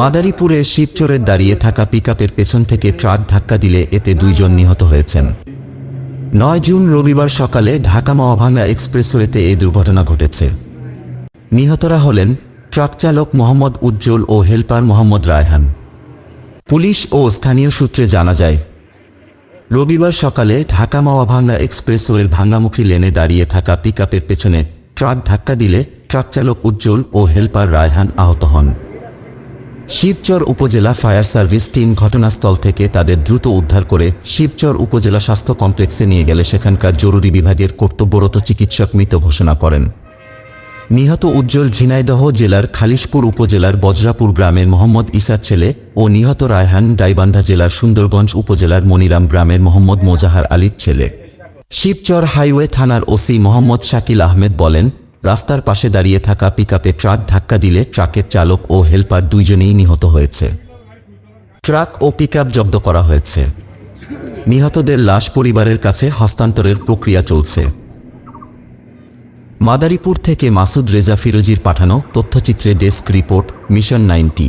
মাদারীপুরের শিবচরের দাঁড়িয়ে থাকা পিকআপের পেছন থেকে ট্রাক ধাক্কা দিলে এতে দুইজন নিহত হয়েছেন। নয় জুন রবিবার সকালে ঢাকা মহাভাঙ্গা এক্সপ্রেসওয়েতে এই দুর্ঘটনা ঘটেছে। নিহতরা হলেন ট্রাক চালক মোহাম্মদ উজ্জ্বল ও হেলপার মোহাম্মদ রায়হান। পুলিশ ও স্থানীয় সূত্রে জানা যায়, রবিবার সকালে ঢাকা মাওয়াভাঙ্গা এক্সপ্রেসওয়ের ভাঙ্গামুখী লেনে দাঁড়িয়ে থাকা পিকআপের পেছনে ট্রাক ধাক্কা দিলে ট্রাক চালক উজ্জ্বল ও হেলপার রায়হান আহত হন। শিবচর উপজেলা ফায়ার সার্ভিস টিম ঘটনাস্থল থেকে তাদের দ্রুত উদ্ধার করে শিবচর উপজেলা স্বাস্থ্য কমপ্লেক্সে নিয়ে গেলে সেখানকার জরুরি বিভাগের কর্তব্যরত চিকিৎসক মৃত ঘোষণা করেন। নিহত উজ্জ্বল ঝিনাইদহ জেলার খালিশপুর উপজেলার বজরাপুর গ্রামের মোহাম্মদ ইসার ছেলে ও নিহত রায়হান গাইবান্ধা জেলার সুন্দরগঞ্জ উপজেলার মনিরাম গ্রামের মোহাম্মদ মোজাহার আলীর ছেলে। শিবচর হাইওয়ে থানার ওসি মোহাম্মদ শাকিল আহমেদ বলেন রাস্তার পাশে দাঁড়িয়ে থাকা পিকআপে ট্রাক ধাক্কা দিলে ট্রাকের চালক ও হেলপার দুইজনেই নিহত হয়েছে। ট্রাক ও পিকআপ জব্দ করা হয়েছে। নিহতদের লাশ পরিবারের কাছে হস্তান্তরের প্রক্রিয়া চলছে। মাদারীপুর থেকে মাসুদ রেজা ফিরোজির পাঠানো তথ্যচিত্রে desk report, mission ninety.